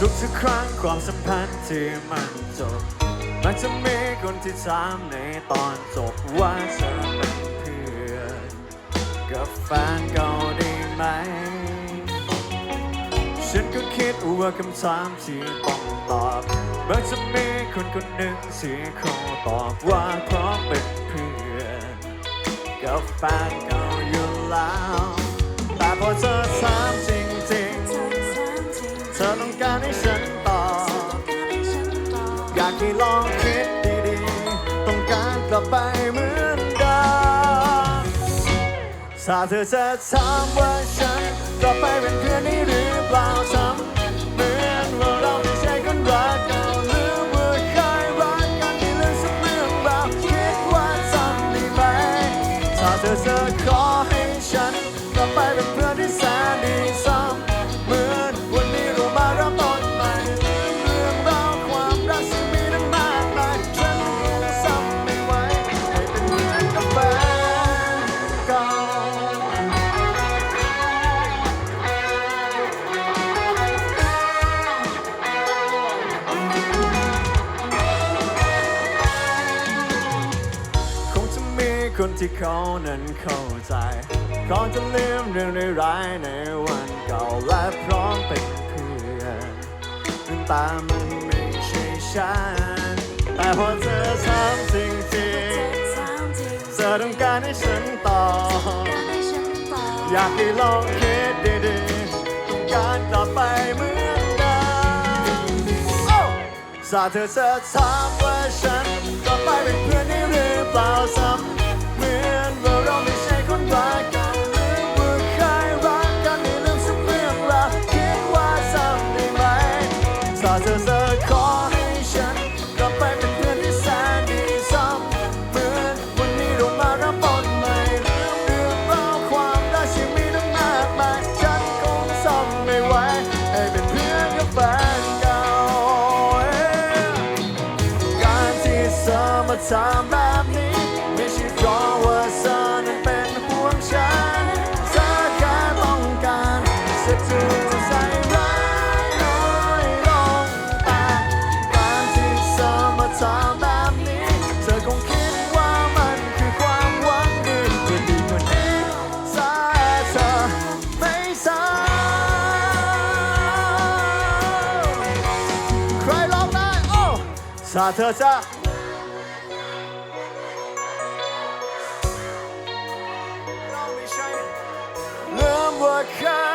ทุขสักครั้งความสัมพันธ์ที่มันจบ มันจะมีคนที่ถามในตอนจบว่าเธอเป็นเพื่อนกับแฟนเก่าได้ไหม ฉันก็คิดว่าคำถามที่ต้องตอบมันจะมีคนคนหนึ่งที่เขาตอบว่าเพราะเป็นเพื่อนกับแฟนเก่าอยู่แล้ว การให้ฉันตอบอยากให้ลองคิดดีๆ ต้องการกลับไปเหมือนเดิมถ้าเธอจะถามว่าฉันกลับไปเป็นเพื่อนนี้หรือเปล่าทำเหมือนว่าเราไม่ใช่คนรักกันลืมว่าเคยรักกันที่ลืมสักเรื่องราวคิดว่าทำได้ไหมถ้าเธอจะขอ คนที่เขานั้นเข้าใจเขาจะลืมเรื่องร้ายๆในวันเก่าและพร้อมเป็นเพื่อนถึงตามันไม่ใช่ฉัน แต่พอเธอถามจริงจริงๆเธอต้องการให้ฉันตอบอยากให้ลองคิดดีๆต้องการกลับไปเหมือนเดิมถ้าเธอจะถามว่าฉันกลับไปเป็น มาถามแบบนี้ไม่ใช่เพราะว่าเธอนั้นเป็นห่วงฉันเธอแค่ต้องการสักทีจะใส่ร้ายน้อยลงแต่การที่เธอมาถามแบบนี้เธอคงคิดว่ามันคือความหวังดีจะดีกว่านี้ถ้าเธอไม่สาใครร้องได้โอ้ถ้าเธอจะ overcome.